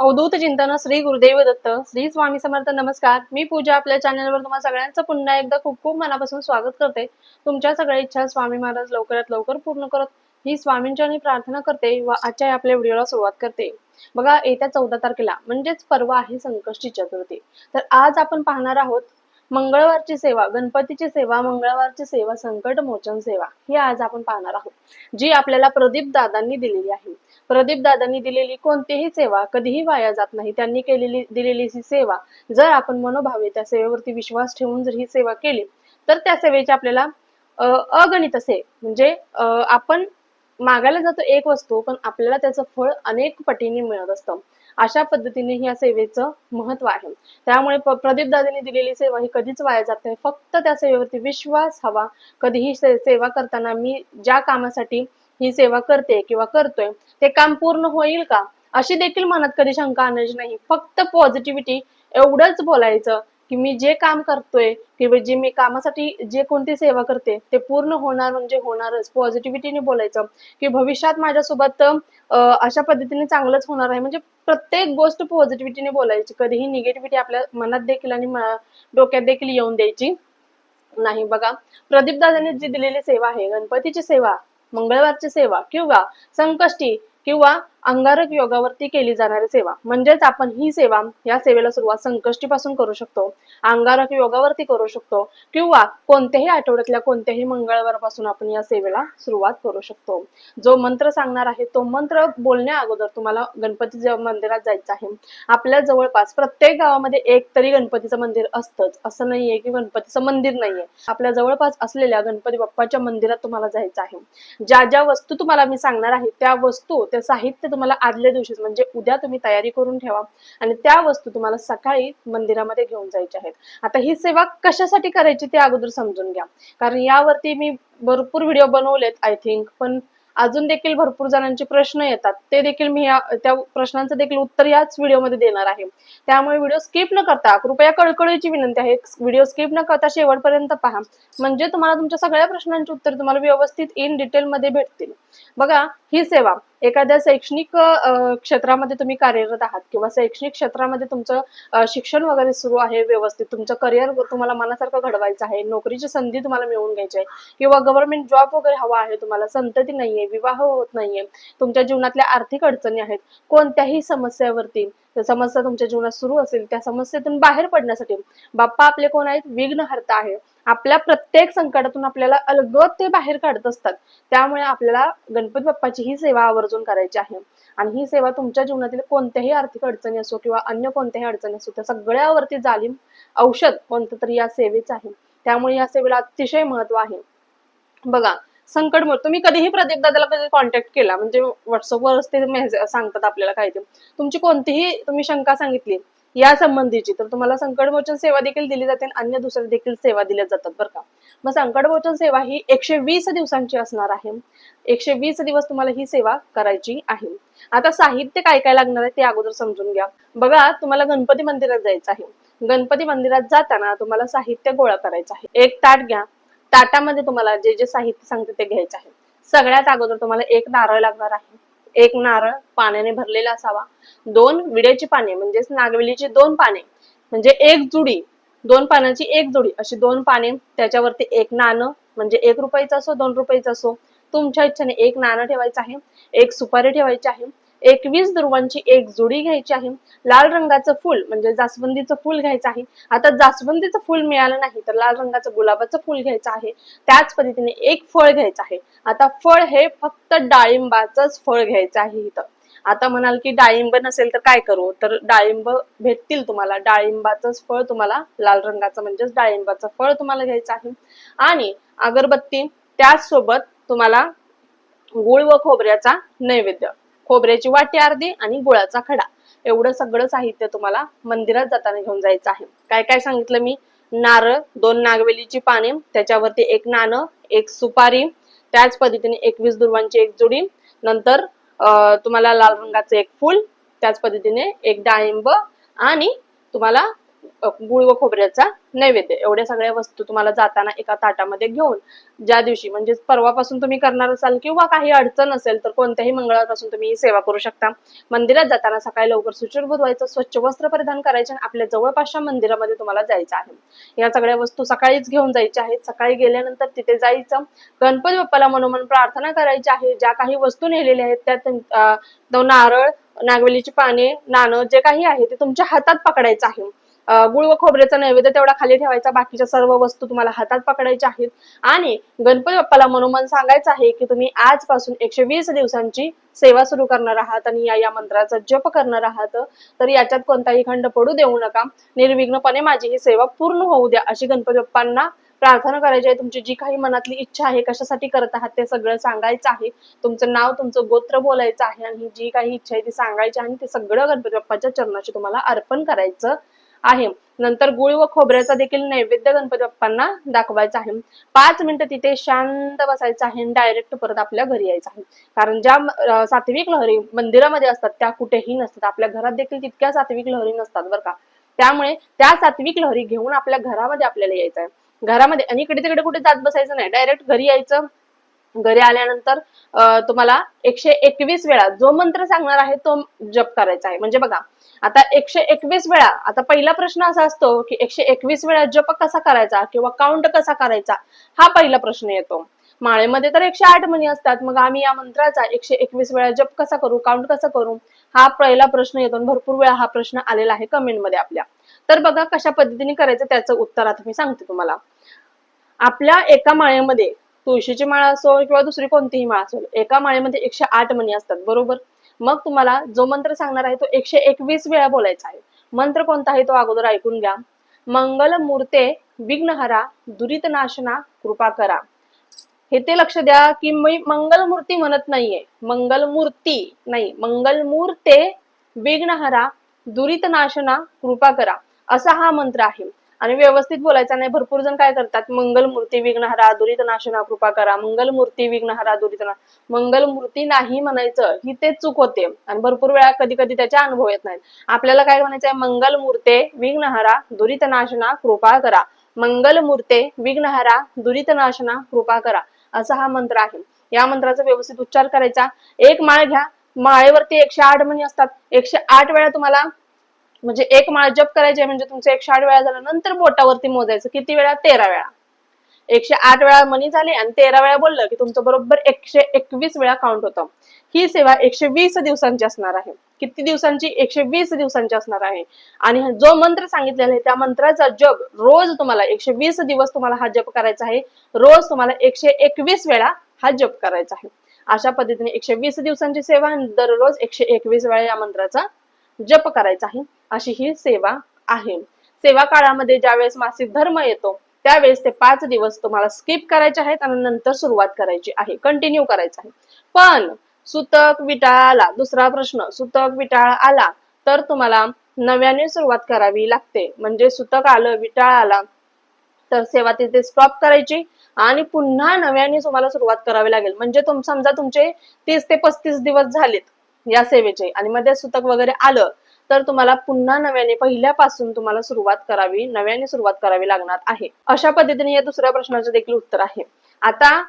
अवधूत चिंतन श्री गुरुदेव दत्त श्री स्वामी समर्थ नमस्कार. मी पूजा आपल्या चॅनलवर तुम्हाला सगळ्यांचं पुन्हा एकदा खूप खूप मनापासून स्वागत करते. तुमच्या सगळ्या इच्छा स्वामी महाराज लवकरात लवकर पूर्ण करत ही स्वामींच्या प्रार्थना करते व आजच्या आपल्या व्हिडिओला सुरुवात करते. बघा येत्या चौदा तारखेला म्हणजेच परवा आहे संकष्टी चतुर्थी. तर आज आपण पाहणार आहोत मंगळवारची सेवा गणपतीची सेवा मंगळवारची सेवा संकट मोचन सेवा ही आज आपण पाहणार आहोत. जी आपल्याला प्रदीप दादांनी दिलेली आहे. प्रदीप दादांनी दिलेली कोणतीही सेवा कधीही वाया जात नाही. त्यांनी केलेली दिलेली ही सेवा जर आपण मनोभावे त्या सेवेवरती विश्वास ठेवून जर ही सेवा केली तर त्या सेवेचे आपल्याला अगणित असे म्हणजे आपण मागायला जातो एक वस्तू पण आपल्याला त्याचं फळ अनेक पटीने मिळत असतं. अशा पद्धतीने ह्या सेवेचं महत्त्व आहे. त्यामुळे प- प्रदीप दिलेली सेवा ही कधीच वाया जात नाही. फक्त त्या सेवेवरती विश्वास हवा. कधीही सेवा करताना मी ज्या कामासाठी ही सेवा करते किंवा करतोय ते काम पूर्ण होईल का? अशी देखील मनात कधी शंका आणायची नाही. फक्त पॉझिटिव्हिटी एवढंच बोलायचं. की मी जे काम करतोय किंवा जे मी कामासाठी जे कोणती सेवा करते ते पूर्ण होणार म्हणजे होणारच. पॉझिटिव्हिटीने बोलायचं. की भविष्यात माझ्यासोबत अशा पद्धतीने चांगलंच होणार आहे. म्हणजे प्रत्येक गोष्ट पॉझिटिव्हिटीने बोलायची. कधीही निगेटिव्हिटी आपल्या मनात देखील आणि डोक्यात देखील येऊन द्यायची नाही. बघा प्रदीप दादाने जी दिलेली सेवा आहे गणपतीची सेवा मंगळवारची सेवा किंवा संकष्टी किंवा अंगारक योगावरती केली जाणारी सेवा. म्हणजेच आपण ही सेवा या सेवेला सुरुवात संकष्टीपासून करू शकतो. अंगारक योगावरती करू शकतो किंवा कोणत्याही आठवड्यातल्या कोणत्याही मंगळवारपासून आपण या सेवेला सुरुवात करू शकतो. जो मंत्र सांगणार आहे तो मंत्र बोलण्या अगोदर तुम्हाला गणपती मंदिरात जायचं आहे. आपल्या जवळपास प्रत्येक गावामध्ये एक तरी गणपतीचं मंदिर असतंच. असं नाहीये की गणपतीचं मंदिर नाहीये. आपल्या जवळपास असलेल्या गणपती बाप्पाच्या मंदिरात तुम्हाला जायचं आहे. ज्या ज्या वस्तू तुम्हाला मी सांगणार आहे त्या वस्तू त्या साहित्य तुम्हाला आदल्या दिवशीच म्हणजे उद्या तुम्ही तयारी करून ठेवा. आणि त्या वस्तू तुम्हाला सकाळी मंदिरामध्ये घेऊन जायच्या आहेत. आता ही सेवा कशासाठी करायची ते अगोदर समजून घ्या. कारण यावरती मी भरपूर व्हिडिओ बनवलेत आय थिंक पण अजून देखील भरपूर जणांचे प्रश्न येतात. ते देखील मी त्या प्रश्नांचं देखील उत्तर याच व्हिडिओमध्ये देणार आहे. त्यामुळे व्हिडिओ स्किप न करता कृपया कळकळीची विनंती आहे व्हिडिओ स्किप न करता शेवटपर्यंत पहा. म्हणजे तुम्हाला तुमच्या सगळ्या प्रश्नांची उत्तर तुम्हाला व्यवस्थित इन डिटेलमध्ये भेटतील. बघा ही सेवा एखाद्या शैक्षणिक क्षेत्रामध्ये तुम्ही कार्यरत आहात किंवा शैक्षणिक क्षेत्रामध्ये तुमचं शिक्षण वगैरे सुरू आहे व्यवस्थित तुमचं करिअर तुम्हाला मनासारखं घडवायचं आहे नोकरीची संधी तुम्हाला मिळवून घ्यायची आहे किंवा गव्हर्नमेंट जॉब वगैरे हवा आहे तुम्हाला संतती नाहीये विवाह होत नाहीये तुमच्या जीवनातल्या आर्थिक अडचणी आहेत कोणत्याही समस्यावरती समस्या तुमच्या जीवनात सुरू असेल त्या समस्येतून बाहेर पडण्यासाठी बाप्पा आपले कोण आहेत? विघ्नहर्ता आहे आपल्या प्रत्येक संकटातून आपल्याला अलगद ते बाहेर काढत असतात. त्यामुळे आपल्याला गणपती बाप्पाची ही सेवा आवर्जून करायची आहे. आणि ही सेवा तुमच्या जीवनातील कोणत्याही आर्थिक अडचणी असो किंवा अन्य कोणत्याही अडचणी असो त्या सगळ्यावरती जालीम औषध कोणतं तरी या सेवेचं आहे. त्यामुळे या सेवेला अतिशय महत्त्व आहे. बघा संकट तुम्ही कधीही प्रदीप दादाला कधी कॉन्टॅक्ट केला म्हणजे व्हॉट्सअपवर ते मेसेज सांगतात आपल्याला काय ते तुमची कोणतीही तुम्ही शंका सांगितली या संबंधीची तर तुम्हाला संकटमोचन सेवा देखील दिली जाते आणि अन्य दुसऱ्या देखील सेवा दिल्या जातात बरं का. मग संकटमोचन सेवा ही एकशे वीस दिवसांची असणार आहे. एकशे वीस दिवस तुम्हाला ही सेवा करायची आहे. आता साहित्य काय काय लागणार आहे ते अगोदर समजून घ्या. बघा तुम्हाला गणपती मंदिरात जायचं आहे. गणपती मंदिरात जाताना तुम्हाला साहित्य गोळा करायचं आहे. एक ताट घ्या. ताटामध्ये तुम्हाला जे जे साहित्य सांगते ते घ्यायचं आहे. सगळ्यात अगोदर तुम्हाला एक नारळ लागणार आहे. एक नारळ पाण्याने भरलेला असावा. दोन विड्याची पाने म्हणजेच नागवेलीची दोन पाने म्हणजे एक जुडी दोन पानाची एक जुडी अशी दोन पाने त्याच्यावरती एक नाणं म्हणजे एक रुपयाचं असो दोन रुपयाचं असो तुमच्या इच्छेने एक नाणं ठेवायचं आहे एक सुपारी ठेवायची आहे एकवीस दुर्वांची एक जुडी घ्यायची आहे. लाल रंगाचं फुल म्हणजे जास्वंदीचं फुल घ्यायचं आहे. आता जास्वंदीचं फुल मिळालं नाही तर लाल रंगाचं गुलाबाचं फुल घ्यायचं आहे. त्याच पद्धतीने एक फळ घ्यायचं आहे. आता फळ हे फक्त डाळिंबाचंच फळ घ्यायचं आहे इथं. आता म्हणाल की डाळिंब नसेल तर काय करू? तर डाळिंब भेटतील तुम्हाला. डाळिंबाचंच फळ तुम्हाला लाल रंगाचं म्हणजेच डाळिंबाचं फळ तुम्हाला घ्यायचं आहे. आणि अगरबत्ती त्याचसोबत तुम्हाला गुळ व खोबऱ्याचा नैवेद्य. खोबऱ्याची वाटी अर्धी आणि गुळाचा खडा. एवढं सगळं साहित्य तुम्हाला मंदिरात जाताना घेऊन जायचं आहे. काय काय सांगितलं मी? नारळ दोन नागवेलीची पाने त्याच्यावरती एक नाणं एक सुपारी त्याच पद्धतीने एकवीस दुर्वांची एक जोडी. नंतर तुम्हाला लाल रंगाचं एक फूल त्याच पद्धतीने एक डाळिंब आणि तुम्हाला गुळ व खोबऱ्याचा नैवेद्य. एवढ्या सगळ्या वस्तू तुम्हाला जाताना एका ताटामध्ये घेऊन ज्या दिवशी म्हणजे परवापासून तुम्ही करणार असाल किंवा काही अडचण असेल तर कोणत्याही मंगळवारपासून तुम्ही सेवा करू शकता. मंदिरात जाताना सकाळी लवकर सुचिरभूत व्हायचं स्वच्छ वस्त्र परिधान करायचे आणि आपल्या जवळपासच्या मंदिरामध्ये तुम्हाला जायचं आहे. या सगळ्या वस्तू सकाळीच घेऊन जायच्या आहेत. सकाळी गेल्यानंतर तिथे जायचं. गणपती बाप्पाला मनोमन प्रार्थना करायची आहे. ज्या काही वस्तू नेलेल्या आहेत त्या नारळ नागवेलीची पाने नाणं जे काही आहे ते तुमच्या हातात पकडायचं आहे. गुळ व खोबऱ्याचा नैवेद्य तेवढा खाली ठेवायचा. बाकीच्या सर्व वस्तू तुम्हाला हातात पकडायच्या आहेत. आणि गणपती बाप्पाला मनोमन सांगायचं आहे की तुम्ही आजपासून एकशे वीस दिवसांची सेवा सुरू करणार आहात आणि या या मंत्राचा जप करणार आहात. तर याच्यात कोणताही खंड पडू देऊ नका. निर्विघ्नपणे माझी ही सेवा पूर्ण होऊ द्या अशी गणपती बाप्पांना प्रार्थना करायची आहे. तुमची जी काही मनातली इच्छा आहे कशासाठी करत आहात ते सगळं सांगायचं आहे. तुमचं नाव तुमचं गोत्र बोलायचं आहे आणि जी काही इच्छा आहे ती सांगायची आणि ते सगळं गणपती बाप्पाच्या चरणाशी तुम्हाला अर्पण करायचं आहे. नंतर गुळ व खोबऱ्याचा देखील नैवेद्य गणपती बाप्पांना दाखवायचा आहे. पाच मिनिटं तिथे शांत बसायचं आहे डायरेक्ट परत आपल्या घरी यायचं आहे. कारण ज्या सात्विक लहरी मंदिरामध्ये असतात त्या कुठेही नसतात. आपल्या घरात देखील तितक्या सात्विक लहरी नसतात बरं का. त्यामुळे त्या सात्विक लहरी घेऊन आपल्या घरामध्ये आपल्याला यायचं आहे. घरामध्ये आणि इकडे तिकडे कुठे जात बसायचं नाही. डायरेक्ट घरी यायचं घरी आल्यानंतर तुम्हाला एकशे एकवीस वेळा जो मंत्र सांगणार आहे तो जप करायचा आहे. म्हणजे बघा आता एकशे एकवीस वेळा आता पहिला प्रश्न असा असतो की एकशे एकवीस वेळा जप कसा करायचा किंवा काउंट कसा करायचा हा पहिला प्रश्न येतो. माळेमध्ये तर एकशे आठ मणी असतात मग आम्ही या मंत्राचा एकशे एकवीस वेळा जप कसा करू काउंट कसा करू हा पहिला प्रश्न येतो भरपूर वेळा हा प्रश्न आलेला आहे कमेंटमध्ये आपल्या. तर बघा कशा पद्धतीने करायचं त्याचं उत्तर आता मी सांगते तुम्हाला. आपल्या एका माळेमध्ये तुळशीची माळ असो किंवा दुसरी कोणतीही माळ असो एका माळेमध्ये एकशे आठ मणी असतात बरोबर? मग तुम्हाला जो मंत्र सांगणार आहे तो एकशे एकवीस वेळा बोलायचा आहे. मंत्र कोणता आहे तो अगोदर ऐकून घ्या. मंगल मूर्ते विघ्नहरा दुरित नाशना कृपा करा. हे ते लक्ष द्या की मी मंगल मूर्ती म्हणत नाहीये. मंगल मूर्ती नाही मंगल मूर्ते विघ्नहरा दुरित नाशना कृपा करा. असा हा मंत्र आहे. आणि व्यवस्थित बोलायचा नाही. भरपूर जण काय करतात? मंगल मूर्ती विघ्नहरा दुरित नाशना कृपा करा. मंगल मूर्ती विघ्नहरा दुरित ना मंगल मूर्ती नाही म्हणायचं. ही ते चूक होते. आणि भरपूर वेळा कधी कधी त्याचे अनुभव येत नाहीत. आपल्याला काय म्हणायचं आहे मंगल मूर्ते विघ्नहरा दुरित नाशना कृपा करा. मंगल मूर्ते विघ्नहरा दुरित नाशना कृपा करा. असा हा मंत्र आहे. या मंत्राचा व्यवस्थित उच्चार करायचा. एक माळ घ्या. माळेवरती एकशे आठ मणी असतात. एकशे आठ वेळा तुम्हाला म्हणजे एक माळ जप करायचे म्हणजे तुमचं एकशे आठ वेळा झालं नंतर बोटावरती मोजायचं किती वेळा? तेरा वेळा. एकशे आठ वेळा मनी झाले आणि तेरा वेळा बोललं की तुमचं बरोबर एकशे एकवीस वेळा काउंट होतं. ही सेवा एकशे वीस दिवसांची असणार आहे. किती दिवसांची? एकशे वीस दिवसांची असणार आहे. आणि जो मंत्र सांगितलेला आहे त्या मंत्राचा जप रोज तुम्हाला एकशे वीस दिवस तुम्हाला हा जप करायचा आहे. रोज तुम्हाला एकशे एकवीस वेळा हा जप करायचा आहे. अशा पद्धतीने एकशे वीस दिवसांची सेवा आणि दररोज एकशे एकवीस वेळा या मंत्राचा जप करायचा आहे. अशी ही सेवा आहे. सेवा काळामध्ये ज्यावेळेस मासिक धर्म येतो त्यावेळेस ते पाच दिवस तुम्हाला स्किप करायचे आहेत आणि नंतर सुरुवात करायची आहे. कंटिन्यू करायचं आहे. पण सुतक विटाळ आला दुसरा प्रश्न सुतक विटाळ आला तर तुम्हाला नव्याने सुरुवात करावी लागते. म्हणजे सुतक आलं विटाळ आला तर सेवा तिथे स्टॉप करायची आणि पुन्हा नव्याने तुम्हाला सुरुवात करावी लागेल. म्हणजे तुम समजा तुमचे तीस ते पस्तीस दिवस झालेत. या सेवेचे. आणि मध्ये सुतक वगैरे आलं तर तुम्हाला पुन्हा नव्याने पहिल्यापासून तुम्हाला सुरुवात करावी नव्याने सुरुवात करावी लागणार आहे. अशा पद्धतीने या दुसऱ्या प्रश्नाचं देखील उत्तर आहे. आता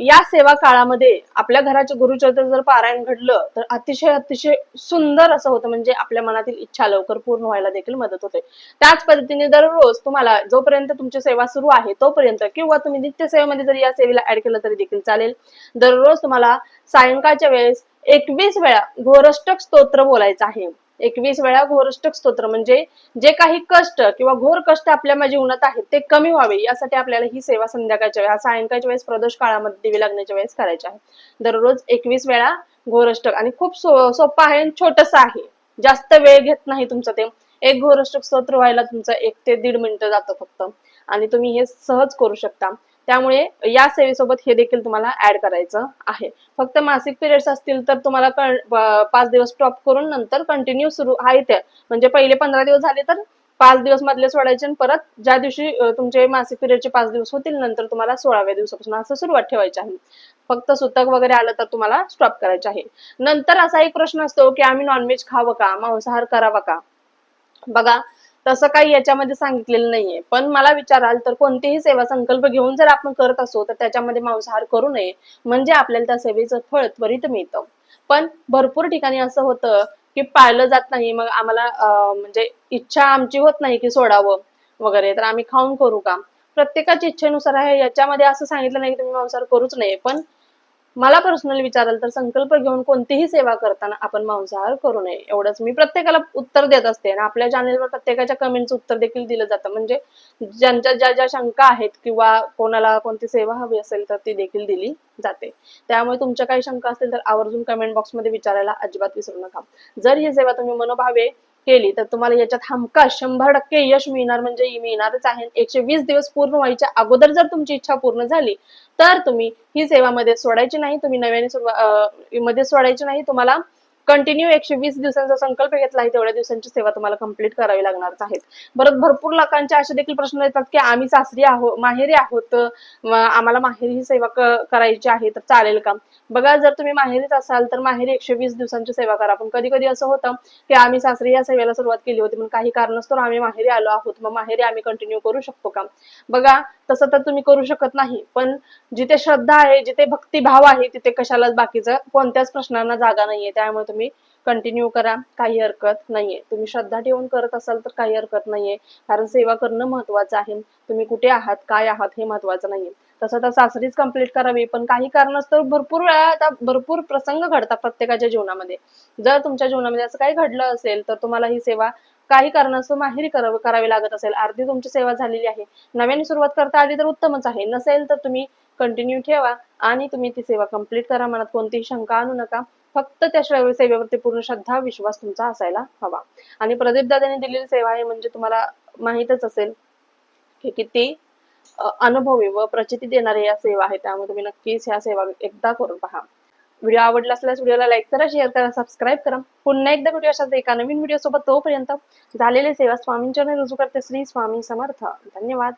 या सेवा काळामध्ये आपल्या घराचे गुरुचरित्र जर पारायण घडलं तर अतिशय अतिशय सुंदर असं होतं. म्हणजे आपल्या मनातील इच्छा लवकर पूर्ण व्हायला देखील मदत होते. त्याच पद्धतीने दररोज तुम्हाला जोपर्यंत तुमची सेवा सुरू आहे तोपर्यंत किंवा तुम्ही नित्य सेवेमध्ये जरी या सेवेला ऍड केलं तरी देखील चालेल. दररोज तुम्हाला सायंकाळच्या वेळेस एकवीस वेळा घोरष्टक स्तोत्र बोलायचं आहे. एकवीस वेळा घोरष्टक स्तोत्र म्हणजे जे काही कष्ट किंवा घोर कष्ट आपल्या माझ्या जीवनात आहेत ते कमी व्हावे. यासाठी आपल्याला ही सेवा संध्याकाळच्या वेळेस सायंकाळच्या वेळेस प्रदोष काळामध्ये दिवे लागण्याच्या वेळेस करायची आहे. दररोज एकवीस वेळा घोरष्टक आणि खूप सो सोपं आहे आणि छोटस आहे. जास्त वेळ घेत नाही तुमचं ते. एक घोरष्टक स्तोत्र व्हायला तुमचं एक ते दीड मिनिटं जातं फक्त. आणि तुम्ही हे सहज करू शकता. त्यामुळे या सेवेसोबत हे देखील तुम्हाला ऍड करायचं आहे. फक्त मासिक पिरियड्स असतील तर तुम्हाला पाच दिवस स्टॉप करून नंतर कंटिन्यू सुरू आहे त्या म्हणजे पहिले पंधरा दिवस झाले तर पाच दिवस मधले सोडायचे आणि परत ज्या दिवशी तुमचे मासिक पिरियडचे पाच दिवस होतील नंतर तुम्हाला सोळाव्या दिवसापासून असं सुरुवात ठेवायची आहे. फक्त सुतक वगैरे आलं तर तुम्हाला स्टॉप करायचे आहे. नंतर असा एक प्रश्न असतो की आम्ही नॉनव्हेज खावं का? मांसाहार करावा का? बघा तसं काही याच्यामध्ये सांगितलेलं नाहीये. पण मला विचाराल तर कोणतीही सेवा संकल्प घेऊन जर आपण करत असो तर त्याच्यामध्ये मांसाहार करू नये. म्हणजे आपल्याला त्या सेवेचं फळ त्वरित मिळतं. पण भरपूर ठिकाणी असं होतं की पाळलं जात नाही. मग आम्हाला म्हणजे इच्छा आमची होत नाही की सोडावं वगैरे. तर आम्ही खाऊन करू का? प्रत्येकाच्या इच्छेनुसार आहे. याच्यामध्ये असं सांगितलं नाही की तुम्ही मांसाहार करूच नये. पण मला पर्सनली विचाराल तर संकल्प घेऊन कोणतीही सेवा करताना आपण मांसाहार करू नये. एवढंच. मी प्रत्येकाला उत्तर देत असते आणि आपल्या चॅनेलवर प्रत्येकाच्या कमेंटचं उत्तर देखील दिलं जातं. म्हणजे ज्यांच्या ज्या ज्या शंका आहेत किंवा कोणाला कोणती सेवा हवी असेल तर ती देखील दिली जाते. त्यामुळे तुमच्या काही शंका असतील तर आवर्जून कमेंट बॉक्समध्ये विचारायला अजिबात विसरू नका. जर ही सेवा तुम्ही मनोभावे केली तर तुम्हाला याच्यात हमखास शंभर टक्के यश मिळणार म्हणजे मिळणारच आहे. एकशे वीस दिवस पूर्ण व्हायच्या अगोदर जर तुमची इच्छा पूर्ण झाली तर तुम्ही ही सेवा मध्ये सोडायची नाही तुम्ही नव्याने सुरुवात मध्ये सोडायची नाही तुम्हाला कंटिन्यू एकशे वीस दिवसांचा संकल्प घेतला आहे तेवढ्या दिवसांची सेवा तुम्हाला कंप्लीट करावी लागणार आहेत. परत भरपूर लोकांचे असे देखील प्रश्न येतात की आम्ही सासरी आहोत माहेरी आहोत आम्हाला माहेरी ही सेवा करायची आहे तर चालेल का? बघा जर तुम्ही माहेरीच असाल तर माहेरी एकशे वीस दिवसांची सेवा करा. पण कधी कधी असं होतं की आम्ही सासरी या सेवेला सुरुवात केली होती पण काही कारणास्तव आम्ही माहेरी आलो आहोत मग माहेरी आम्ही कंटिन्यू करू शकतो का? बघा तसं तर तुम्ही करू शकत नाही पण जिथे श्रद्धा आहे जिथे भक्तिभाव आहे तिथे कशालाच बाकीचं कोणत्याच प्रश्नांना जागा नाहीये. त्यामुळे तुम्ही कंटिन्यू करा. काही हरकत नाहीये. तुम्ही श्रद्धा ठेवून करत असाल तर काही हरकत नाहीये. कारण सेवा करणं महत्वाचं आहे. तुम्ही कुठे आहात काय आहात हे महत्वाचं नाहीये. तसं तर सासरीच कंप्लीट करावी. पण काही कारणास्तव भरपूर वेळा आता भरपूर प्रसंग घडतात प्रत्येकाच्या जीवनामध्ये. जर तुमच्या जीवनामध्ये असं काही घडलं असेल तर तुम्हाला ही सेवा काही कारणास्तव माहेरी करावं करावी लागत असेल. अर्धी तुमची सेवा झालेली आहे. नव्याने सुरुवात करता आली तर उत्तमच आहे. नसेल तर तुम्ही कंटिन्यू ठेवा आणि तुम्ही ती सेवा कंप्लीट करा मनात. कोणतीही शंका आणू नका. फक्त त्या सेवेवरती पूर्ण श्रद्धा विश्वास तुमचा असायला हवा. आणि प्रदीप दादाने दिलेली सेवा आहे म्हणजे तुम्हाला माहीतच असेल की किती अनुभवी व प्रचिती देणारी या सेवा आहे. त्यामुळे तुम्ही नक्कीच ह्या सेवा एकदा करून पहा. व्हिडिओ आवडला असल्यास व्हिडिओला लाईक करा शेअर करा सबस्क्राईब करा. पुन्हा एकदा व्हिडिओ अशाच एका नवीन व्हिडिओ सोबत तोपर्यंत झालेली सेवा स्वामींच्या रुजू करते श्री स्वामी समर्थ. धन्यवाद.